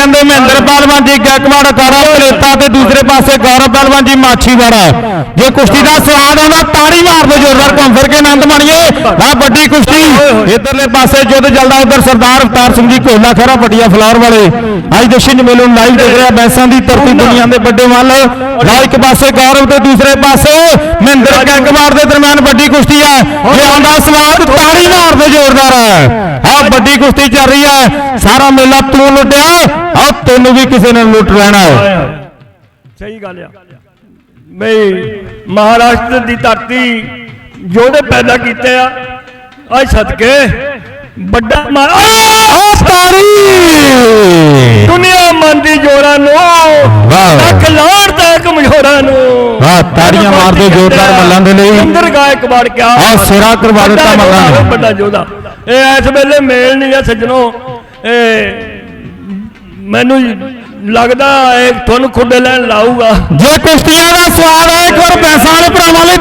ਕਹਿੰਦੇ ਮਹਿੰਦਰ ਪਹਿਲਵਾਨ ਜੀ, ਗੈਕਵਾੜ ਅਖਾੜਾ ਪਲੇਤਾ ਤੇ ਦੂਸਰੇ ਪਾਸੇ ਗੌਰਵ ਪਹਿਲਵਾਨ ਜੀ, ਮਾਛੀਵਾੜਾ। ਜੇ ਕੁਸ਼ਤੀ ਦਾ ਸਵਾਦ ਆਉਂਦਾ, ਤਾੜੀ ਮਾਰ ਦਿਓ ਜ਼ੋਰਦਾਰ ਘੁੰਮ ਫਿਰ ਕੇ ਆਨੰਦ ਮਾਣੀਏ। ਆ ਵੱਡੀ ਕੁਸ਼ਤੀ। ਇਧਰਲੇ ਪਾਸੇ ਜੁੱਧ ਚੱਲਦਾ, ਉਧਰ ਸਰਦਾਰ ਅਵਤਾਰ ਸਿੰਘ ਜੀ ਕੋਲਾ ਖਰਾ ਵੱਡੀਆਂ ਫਲਾਰ ਵਾਲੇ। ਅੱਜ ਜਸ਼ਨ ਮੇਲੇ ਨੂੰ ਲਾਈਵ ਦੇਖ ਰਿਹਾ, ਬੈਂਸਾਂ ਦੀ ਧਰਤੀ ਦੁਨੀਆ ਦੇ ਵੱਡੇ ਵੱਲ। ਨਾਲ ਇੱਕ ਪਾਸੇ ਗੌਰਵ ਤੇ ਦੂਸਰੇ ਪਾਸੇ ਮਹਿੰਦਰ ਗੈਕਵਾੜ ਦੇ ਦਰਮਿਆਨ ਵੱਡੀ ਕੁਸ਼ਤੀ ਹੈ ਜੇ ਆਉਂਦਾ ਸਵਾਦ ਤਾੜੀ ਮਾਰ ਦਿਓ ਜ਼ੋਰਦਾਰ। ਆ ਵੱਡੀ ਕੁਸ਼ਤੀ ਚੱਲ ਰਹੀ ਹੈ। ਸਾਰਾ ਮੇਲਾ ਤੂੰ ਲੁੱਟਿਆ ਆ ਤੈਨੂੰ ਵੀ ਕਿਸੇ ਨੇ ਲੁੱਟ ਲੈਣਾ ਹੈ। ਸਹੀ ਗੱਲ ਆ। ਬਈ ਮਹਾਰਾਸ਼ਟਰ ਦੀ ਧਰਤੀ ਜੋਧੇ ਪੈਦਾ ਕੀਤੇ ਆ ਅੱਜ ਸਦਕੇ ਵੱਡਾ ਮਾ- ਆਹ! ਆ ਤਾੜੀ ਦੁਨੀਆ ਮੰਦੀ ਜੋਰਾਂ ਨੂੰ ਵਾਹ। ਲੱਖ ਲਾੜ ਤੇ ਕਮਜ਼ੋਰਾਂ ਨੂੰ। ਵਾਹ, ਤਾੜੀਆਂ ਮਾਰ ਦਿਓ ਜ਼ੋਰਦਾਰ ਮੱਲਾਂ ਦੇ ਲਈ। ਅੰਦਰ ਗਾਇਕ ਵੜ ਕੇ ਆਹ, ਸਿਰਾ ਕਰਵਾ ਦਿੱਤਾ ਵੱਡਾ ਮੱਲਾਂ ਵੱਡਾ ਜੋਧਾ ਇਹ ਇਸ ਵੇਲੇ ਮੇਲ ਨਹੀਂ ਆ ਸੱਜਣੋ। ਇਹ ਮੈਨੂੰ ਲੱਗਦਾ ਇਹ ਤੁਹਾਨੂੰ ਖੁੱਡੇ ਲੈਣ ਲਾਊਗਾ। ਜੇ ਕੁਸ਼ਤੀਆਂ ਦਾ ਸਵਾਦ ਹੈ ਇੱਕ ਵਾਰ ਪੈਸਾ ਵਾਲੇ